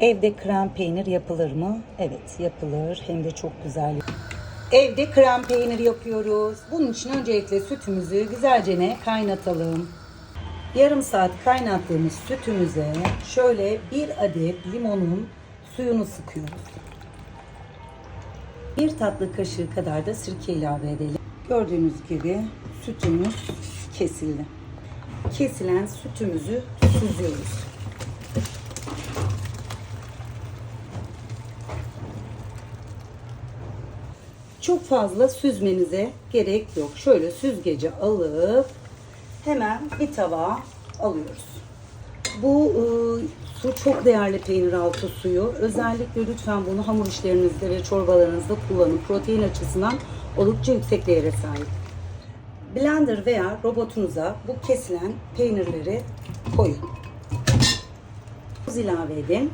Evde krem peynir yapılır mı? Evet yapılır. Hem de çok güzel. Evde krem peynir yapıyoruz. Bunun için öncelikle sütümüzü güzelce ne kaynatalım. Yarım saat kaynattığımız sütümüze şöyle bir adet limonun suyunu sıkıyoruz. Bir tatlı kaşığı kadar da sirke ilave edelim. Gördüğünüz gibi sütümüz kesildi. Kesilen sütümüzü süzüyoruz. Çok fazla süzmenize gerek yok. Şöyle süzgeci alıp hemen bir tabağa alıyoruz. Bu e, su çok değerli peynir altı suyu. Özellikle lütfen bunu hamur işlerinizde ve çorbalarınızda kullanın. Protein açısından oldukça yüksek değere sahip. Blender veya robotunuza bu kesilen peynirleri koyun. Tuz ilave edin.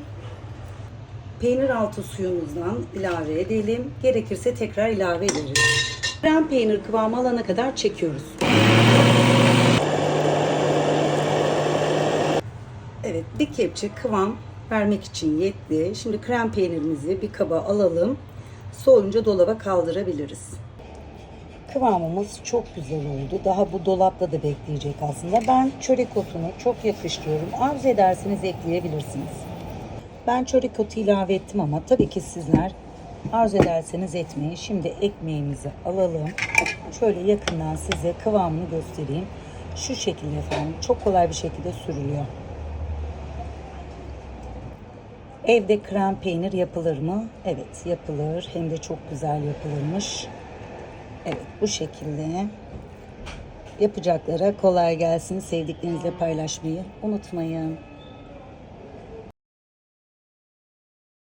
Peynir altı suyumuzdan ilave edelim. Gerekirse tekrar ilave ederiz. Krem peynir kıvamı alana kadar çekiyoruz. Evet bir kepçe kıvam vermek için yetti. Şimdi krem peynirimizi bir kaba alalım. Soğuyunca dolaba kaldırabiliriz. Kıvamımız çok güzel oldu. Daha bu dolapta da bekleyecek aslında. Ben çörek otunu çok yakıştırıyorum. Arzu ederseniz ekleyebilirsiniz. Ben çörek otu ilave ettim ama tabii ki sizler arzu ederseniz etmeyin. Şimdi ekmeğimizi alalım. Şöyle yakından size kıvamını göstereyim. Şu şekilde efendim. Çok kolay bir şekilde sürülüyor. Evde krem peynir yapılır mı? Evet yapılır. Hem de çok güzel yapılırmış. Evet bu şekilde. Yapacaklara kolay gelsin. Sevdiklerinizle paylaşmayı unutmayın.